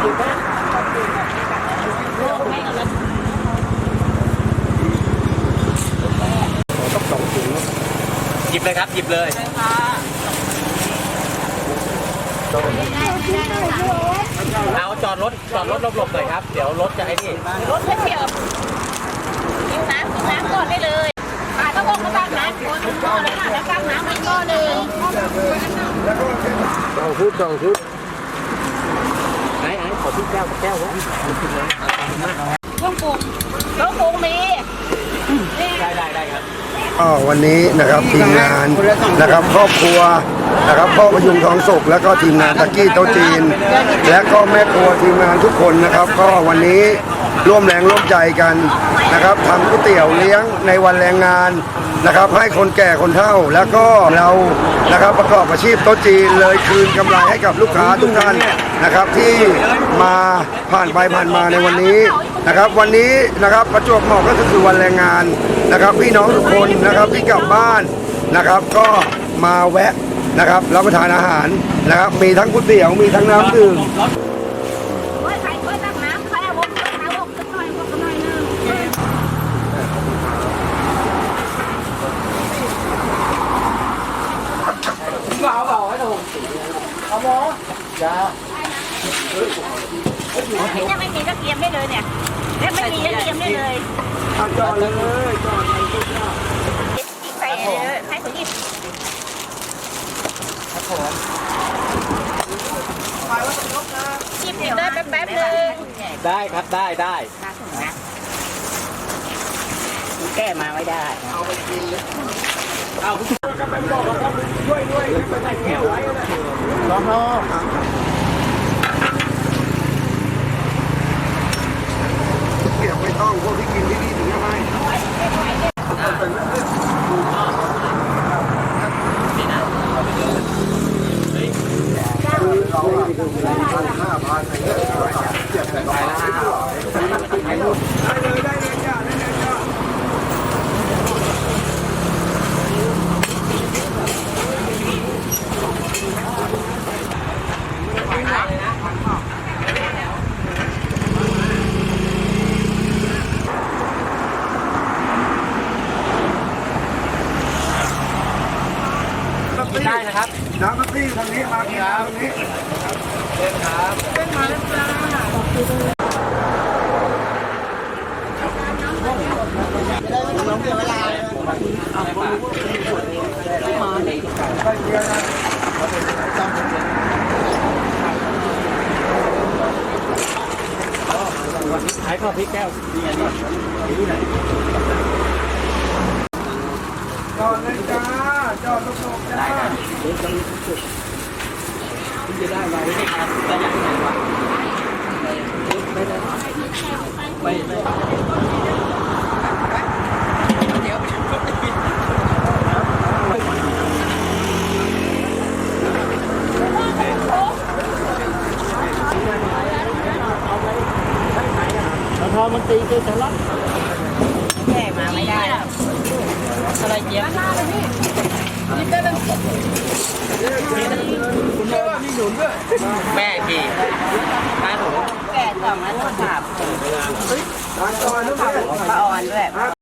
หยิบเลยครับ หยิบเลยเอาจอดรถจอดรถหลบๆหน่อยครับ เดี๋ยวรถจะไอ้นี่รถไม่เทียบกินน้ำกินน้ำก่อนได้เลยปลาต้องลงมาตั้งน้ำก่อนก่อนเลยค่ะแล้วตั้งน้ำไว้ก่อนเลยสองชุดสองชุดไขอพี่แก้วแก้ววะเครื่องปรุงเครื่องปรุงมีได้ได้ได้ครับอ๋อวันนี้นะครับทีมงานนะครับครอบครัวนะครับพ่อประยุงทองสุขแล้วก็ทีมงานตะกี้โตจีน และก็แม่ครัวทีมงานทุกคนนะครับ ก็วันนี้ ร่วมแรงร่วมใจกันนะครับทำก๋วยเตี๋ยวเลี้ยงในวันแรงงานนะครับ ให้คนแก่คนเฒ่าแล้วก็เรานะครับประกอบอาชีพโต๊ะจีนเลยคืนกำไรให้กับลูกค้าทุกท่านนะครับ ที่มาผ่านไปผ่านมาในวันนี้นะครับ วันนี้นะครับประจวบเหมาะก็คือวันแรงงานนะครับ พี่น้องทุกคนนะครับที่กลับบ้านนะครับ ก็มาแวะนะครับรับประทานอาหารนะครับ มีทั้งก๋วยเตี๋ยวมีทั้งน้ำดื่ม เฮ้ยใครช่วยตั้งน้ำใครเอาวงเอาวงสักหน่อยวงสักหน่อยนึง เนี่ยไม่มีก็เกียมได้เลยเนี่ยไม่มีก็เกียมได้เลยจอดเลยจอดใส่เลยให้เขาหยิบหยิบได้แป๊บๆเลยได้ครับได้ได้แก้มาไม่ได้ เอาไปกี่ย วไม่ต้องพวกที่กินที่นี่ น้ได้นะครับ น้ำตี้ทางนี้มากินน้ำทางนี้ขายข้าวพริกแก้วนี่ไงนี่ที่ไหนจอดเลยจ้า จอดลงๆจ้าจะได้ไว้ไม่ครับระยะไหนวะไม่ได้ไม่ไม่แก้มาไม่ได้อะไรเจี๊ยบ แม่กี่ห้าถุงแก่สองแล้วโทรศัพท์ทานจอยลูกเอ้ยป้าออนด้วย